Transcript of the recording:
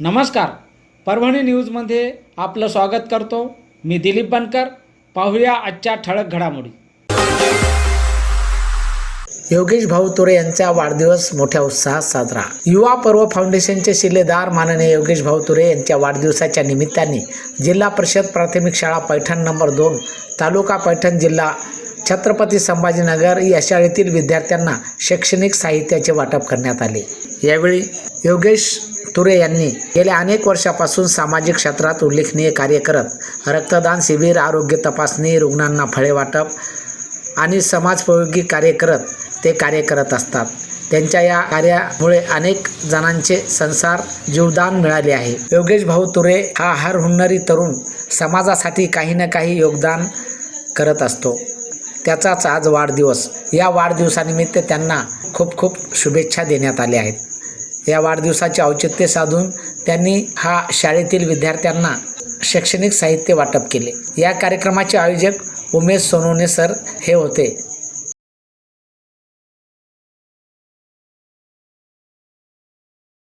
नमस्कार. परभणी न्यूजमध्ये आपलं स्वागत करतो. मी दिलीप बनकर. पाहूया आजच्या ठळक घडामोडी. योगेश भाऊ तुरे यांचा वाढदिवस मोठ्या उत्साहात साजरा. युवा पर्व फाउंडेशनचे शिलेदार माननीय योगेश भाऊ तुरे यांच्या वाढदिवसाच्या निमित्ताने जिल्हा परिषद प्राथमिक शाळा पैठण नंबर दोन तालुका पैठण जिल्हा छत्रपती संभाजीनगर या शाळेतील विद्यार्थ्यांना शैक्षणिक साहित्याचे वाटप करण्यात आले. यावेळी योगेश तुरे यांनी गेल्या अनेक वर्षापासून सामाजिक क्षेत्रात उल्लेखनीय कार्य करत रक्तदान शिबिर आरोग्य तपासणी रुग्णांना फळे वाटप आणि समाजपयोगी कार्य करत ते कार्य करत असतात. त्यांच्या या कार्यामुळे अनेक जणांचे संसार जीवदान मिळाले आहे. योगेश भाऊ तुरे हा हर हुन्नरी तरुण समाजासाठी काही ना काही योगदान करत असतो. त्याचाच आज वाढदिवस. या वाढदिवसानिमित्त त्यांना खूप खूप शुभेच्छा देण्यात आल्या आहेत. या वाढदिवसाचे औचित्य साधून त्यांनी हा शाळेतील विद्यार्थ्यांना शैक्षणिक साहित्य वाटप केले. या कार्यक्रमाचे आयोजक उमेश सोनवणे सर हे होते.